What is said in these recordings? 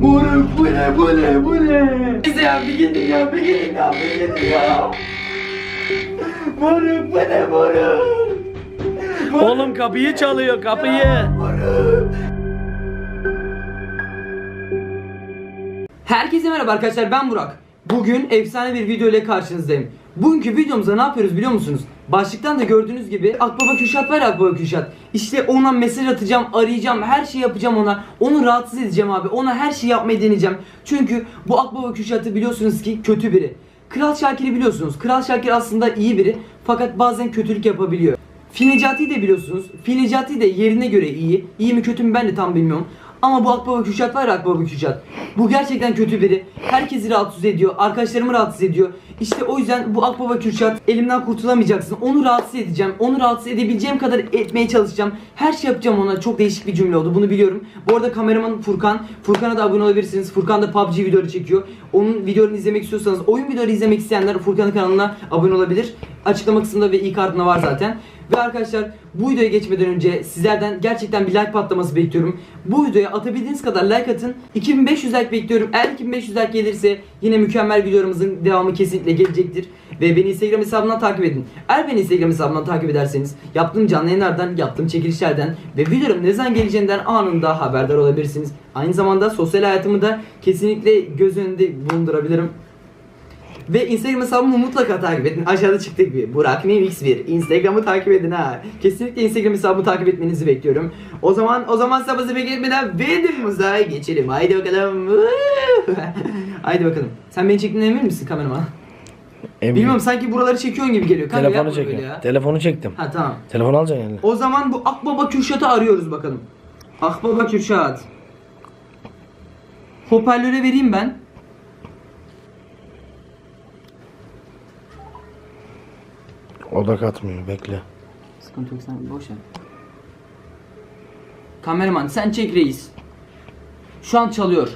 Moruk bu ne bu ne bu ne? Neyse ya bir gidin ya bir gidin ya bir gidin ya. Moruk bu ne moruk? Moruk, Oğlum kapıyı çalıyor kapıyı. moruk. Herkese merhaba arkadaşlar ben Burak. Bugün efsane bir video ile karşınızdayım. Bugünkü videomuzda ne yapıyoruz biliyor musunuz? Başlıktan da gördüğünüz gibi Akbaba Kürşat var Akbaba Kürşat. İşte ona mesaj atacağım, arayacağım, her şeyi yapacağım ona. Onu rahatsız edeceğim abi. Ona her şeyi yapmayı deneyeceğim. Çünkü bu Akbaba Kürşat'ı biliyorsunuz ki kötü biri. Kral Şakir'i biliyorsunuz. Kral Şakir aslında iyi biri fakat bazen kötülük yapabiliyor. Fil de biliyorsunuz. Fil de yerine göre iyi. İyi mi kötü mü ben de tam bilmiyorum. Ama bu Akbaba Kürşat var Akbaba Kürşat. Bu gerçekten kötü biri. Herkesi rahatsız ediyor. Arkadaşlarımı rahatsız ediyor. İşte o yüzden bu Akbaba Kürşat elimden kurtulamayacaksın. Onu rahatsız edeceğim. Onu rahatsız edebileceğim kadar etmeye çalışacağım. Her şey yapacağım ona. Çok değişik bir cümle oldu. Bunu biliyorum. Bu arada kameraman Furkan. Furkan'a da abone olabilirsiniz. Furkan da PUBG videoları çekiyor. Onun videolarını izlemek istiyorsanız, oyun videoları izlemek isteyenler Furkan'ın kanalına abone olabilir. Açıklama kısmında ve ilk ardında var zaten. Ve arkadaşlar bu videoya geçmeden önce sizlerden gerçekten bir like patlaması bekliyorum. Bu videoya atabildiğiniz kadar like atın. 2500 like bekliyorum. Eğer 2500 like gelirse yine mükemmel videolarımızın devamı kesinlikle gelecektir. Ve beni Instagram hesabından takip edin. Eğer beni Instagram hesabından takip ederseniz yaptığım canlı yayınlardan, yaptığım çekilişlerden ve videolarım ne zaman geleceğinden anında haberdar olabilirsiniz. Aynı zamanda sosyal hayatımı da kesinlikle göz önünde bulundurabilirim. Ve Instagram hesabımı mutlaka takip edin. Aşağıda çıktık bir. Burak Mimix 1. Instagram'ı takip edin ha. Kesinlikle Instagram hesabımı takip etmenizi bekliyorum. O zaman o zaman sabahı bekletmeden videomuza geçelim. Haydi bakalım. Haydi bakalım. Sen beni çektiğine emin misin kameraman? Eminim. Bilmiyorum sanki buraları çekiyorsun gibi geliyor. Kanka Telefonu yapma böyle çekiyorum. ya. Telefonu çektim. Ha tamam. Telefonu alacaksın yani. O zaman bu Akbaba Kürşat'ı arıyoruz bakalım. Akbaba Kürşat. Hoparlöre vereyim ben. Odak atmıyor bekle. Sıkıntı yok sen boş ver. Kameraman sen çek reis. Şu an çalıyor.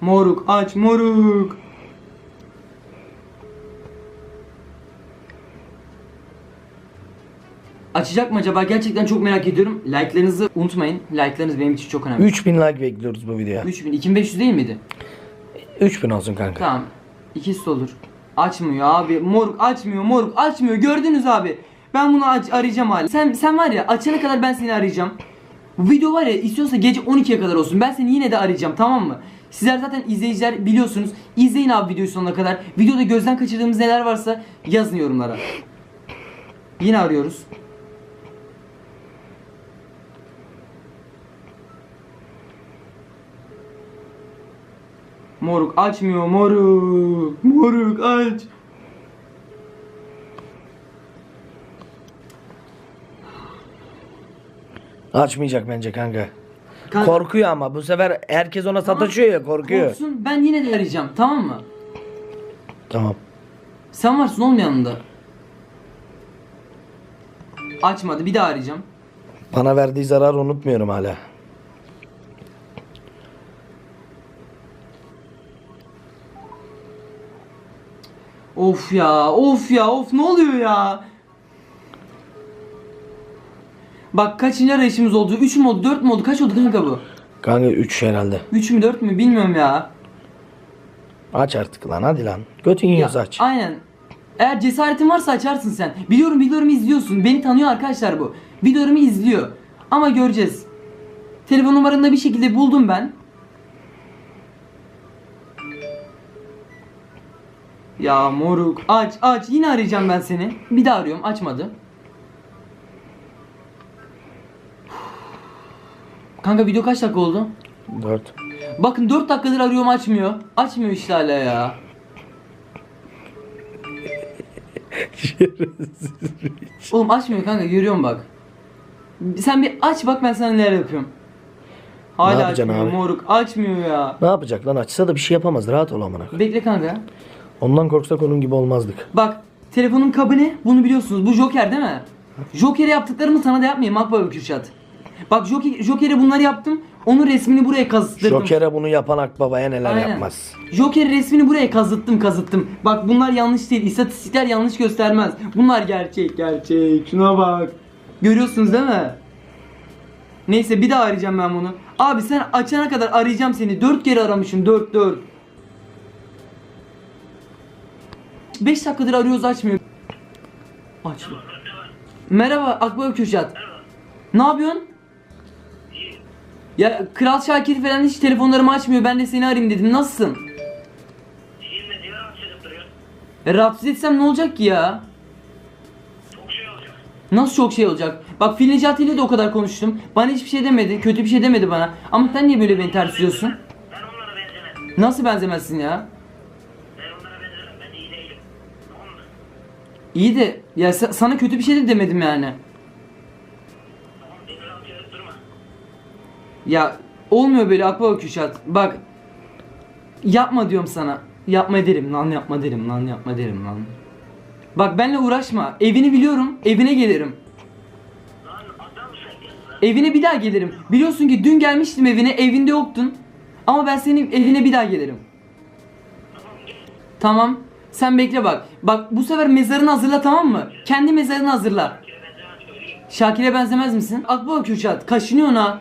Moruk aç moruk. Açacak mı acaba? Gerçekten çok merak ediyorum. Like'larınızı unutmayın. Like'larınız benim için çok önemli. 3000 like bekliyoruz bu videoya. 3000, 2500 değil miydi? 3000 olsun kanka. Tamam. İkisi olur. Açmıyor abi. Moruk açmıyor. Moruk açmıyor. Gördünüz abi. Ben bunu aç arayacağım hala. Sen sen var ya açana kadar ben seni arayacağım. Bu video var ya istiyorsa gece 12'ye kadar olsun. Ben seni yine de arayacağım tamam mı? Sizler zaten izleyiciler biliyorsunuz. İzleyin abi videoyu sonuna kadar. Videoda gözden kaçırdığımız neler varsa yazın yorumlara. Yine arıyoruz. Moruk açmıyor moruk. Moruk aç. Açmayacak bence kanka. Kanka- Korkuyor ama bu sefer herkes ona sataşıyor ya korkuyor. Korksun ben yine de arayacağım tamam mı? Tamam. Sen varsın oğlum yanında. Açmadı bir daha arayacağım. Bana verdiği zararı unutmuyorum hala. Of ya of ya of ne oluyor ya? Bak kaçıncı arayışımız oldu? 3 mü oldu 4 mü oldu? Kaç oldu kanka bu? Kanka 3 herhalde. 3 mü 4 mü bilmiyorum ya. Aç artık lan hadi lan. Götün yiyoruz aç. Aynen. Eğer cesaretin varsa açarsın sen. Biliyorum videolarımı izliyorsun. Beni tanıyor arkadaşlar bu. Videolarımı izliyor. Ama göreceğiz. Telefon numaranı da bir şekilde buldum ben. Ya moruk aç aç yine arayacağım ben seni. Bir daha arıyorum açmadı. Kanka video kaç dakika oldu? 4. Bakın 4 dakikadır arıyorum açmıyor. Açmıyor işte hala ya. Oğlum açmıyor kanka görüyorum bak. Sen bir aç bak ben sana neler yapıyorum. Hala Ne açmıyor abi? moruk açmıyor ya. Ne yapacak lan açsa da bir şey yapamaz rahat ol amına. Bekle kanka. Ondan korksak onun gibi olmazdık. Bak telefonun kabı ne? Bunu biliyorsunuz. Bu Joker değil mi? Joker'e yaptıklarımı sana da yapmayayım Akbaba Kürşat. Bak Joker, Joker'e bunları yaptım. Onun resmini buraya kazıttırdım. Joker'e bunu yapan akbabaya neler Aynen. yapmaz. Joker resmini buraya kazıttım kazıttım. Bak bunlar yanlış değil. İstatistikler yanlış göstermez. Bunlar gerçek gerçek. Şuna bak. Görüyorsunuz değil mi? Neyse bir daha arayacağım ben bunu. Abi sen açana kadar arayacağım seni. Dört kere aramışım. Dört dört. Beş dakikadır arıyoruz açmıyor. Aç. Merhaba Akbaba Kürşat. Ne yapıyorsun? Ya Kral Şakir falan hiç telefonlarımı açmıyor. Ben de seni arayayım dedim. Nasılsın? İyiyim de niye rahatsız edip duruyor? E, rahatsız etsem ne olacak ki ya? Çok şey olacak. Nasıl çok şey olacak? Bak Fil Necati ile de o kadar konuştum. Bana hiçbir şey demedi. Kötü bir şey demedi bana. Ama sen niye böyle beni ters tutuyorsun? Ben onlara benzemem. Nasıl benzemezsin ya? Ben onlara benzemem. Ben iyi değilim. İyi de ya sa- sana kötü bir şey de demedim yani. Ya olmuyor böyle Akbaba Kürşat. Bak yapma diyorum sana. Yapma derim lan yapma derim lan yapma derim lan. Bak benle uğraşma. Evini biliyorum. Evine gelirim. Evine bir daha gelirim. Biliyorsun ki dün gelmiştim evine. Evinde yoktun. Ama ben senin evine bir daha gelirim. Tamam. Tamam. Sen bekle bak. Bak bu sefer mezarını hazırla tamam mı? Kendi mezarını hazırla. Şakir'e benzemez misin? Akbaba Kürşat kaşınıyor ona.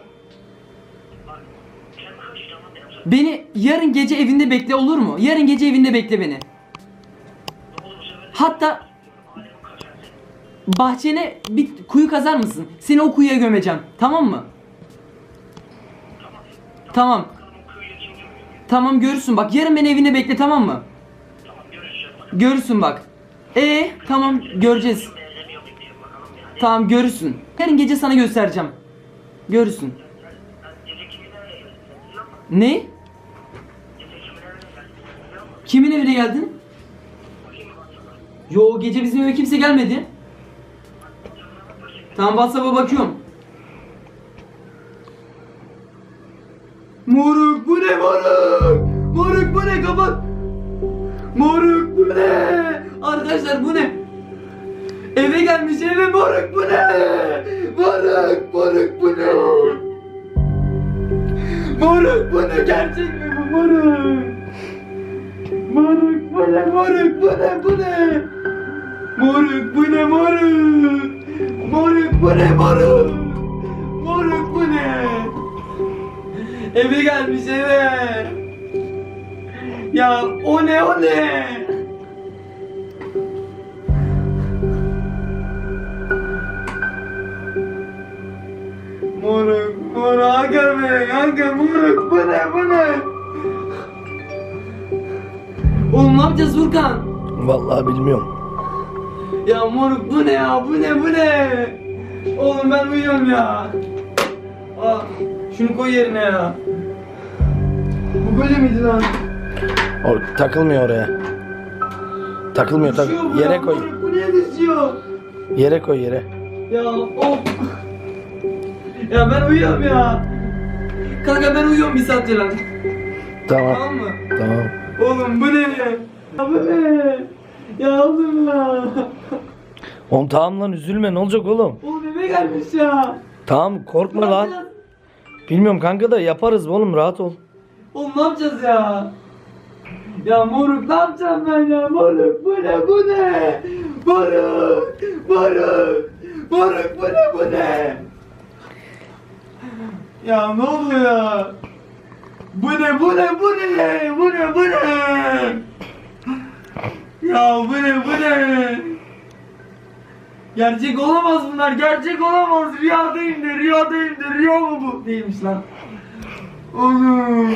Beni yarın gece evinde bekle olur mu? Yarın gece evinde bekle beni. Hatta bahçene bir kuyu kazar mısın? Seni o kuyuya gömeceğim. Tamam mı? Tamam. Tamam. Görürsün bak. Yarın beni evine bekle tamam mı? Görürsün bak. E tamam göreceğiz. Tamam görürsün. Yarın gece sana göstereceğim. Görürsün. Ne? Kimin evine geldin? Yo gece bizim eve kimse gelmedi. Tamam WhatsApp'a bakıyorum. Moruk bu ne moruk? Moruk bu ne kapat. Arkadaşlar bu ne? Eve gelmiş eve moruk bu ne? Moruk moruk bu ne? Moruk bu ne gerçek mi bu moruk? Moruk bu ne moruk bu ne bu ne? Moruk bu ne moruk? Moruk bu ne moruk? Moruk bu ne? Eve gelmiş eve. Ya o ne o ne? Moruk, moruk, aga be, aga moruk, bu ne, bu ne? Oğlum ne yapacağız Furkan? Vallahi bilmiyorum. Ya moruk bu ne ya, bu ne, bu ne? Oğlum ben uyuyorum ya. Aa, şunu koy yerine ya. Bu böyle miydi lan? O takılmıyor oraya. Takılmıyor tak. Düşüyor bu Yere ya, koy. moruk, bu niye düşüyor? Yere koy yere. Ya of. Ya ben uyuyorum ya. Kanka ben uyuyorum bir saattir lan. Tamam. Tamam mı? Tamam. Oğlum bu ne? Ya bu ne? Ya oğlum ya. Oğlum tamam lan üzülme ne olacak oğlum? Oğlum eve gelmiş ya. Tamam korkma Ne lan. yapacağız? Bilmiyorum kanka da yaparız oğlum rahat ol. Oğlum ne yapacağız ya? Ya moruk ne yapacağım ben ya moruk bu ne bu ne? Moruk moruk moruk bu ne bu ne? Ya ne oluyor ya? Bu ne bu ne bu ne? Bu ne bu ne? Ya bu ne bu ne? Gerçek olamaz bunlar gerçek olamaz rüyadayım de rüyadayım de rüya mı bu? Değilmiş lan. Oğlum.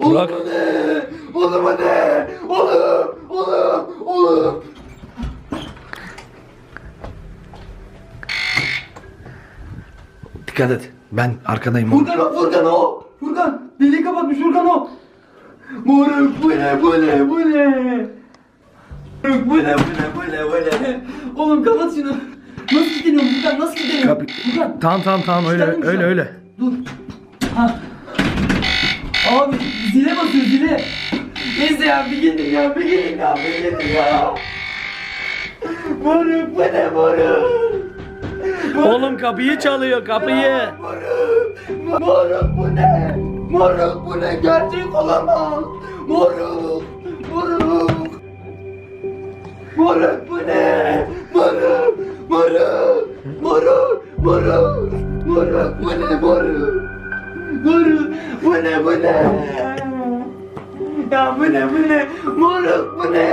Oğlum Burak. ne? Oğlum ne? Oğlum, oğlum, oğlum. Dikkat et. Ben arkadayım. Furkan o, Furkan o. Furkan, deliği kapatmış Furkan o. Moruk bu ne, bu ne, bu ne? Moruk bu ne, bu ne, bu ne, bu ne? Oğlum kapat şunu. Nasıl gidiyorum Furkan, nasıl gidiyorum? Kapı- Furkan. Tamam tamam tamam öyle öyle an? öyle. Dur. Ha. Abi zile basıyor zile. Neyse ya bir gidin ya bir gidin ya bir gidin ya. Moruk bu ne moruk? Oğlum kapıyı çalıyor kapıyı. Moruk. Moruk bu ne? Moruk bu ne? Gerçek olamaz. Moruk. Moruk. Moruk bu ne? Moruk. Moruk! Moruk! Moruk! Moruk! Bu ne moruk? Moruk! Bu ne bu ne? Ya bu ne bu ne? Moruk bu ne?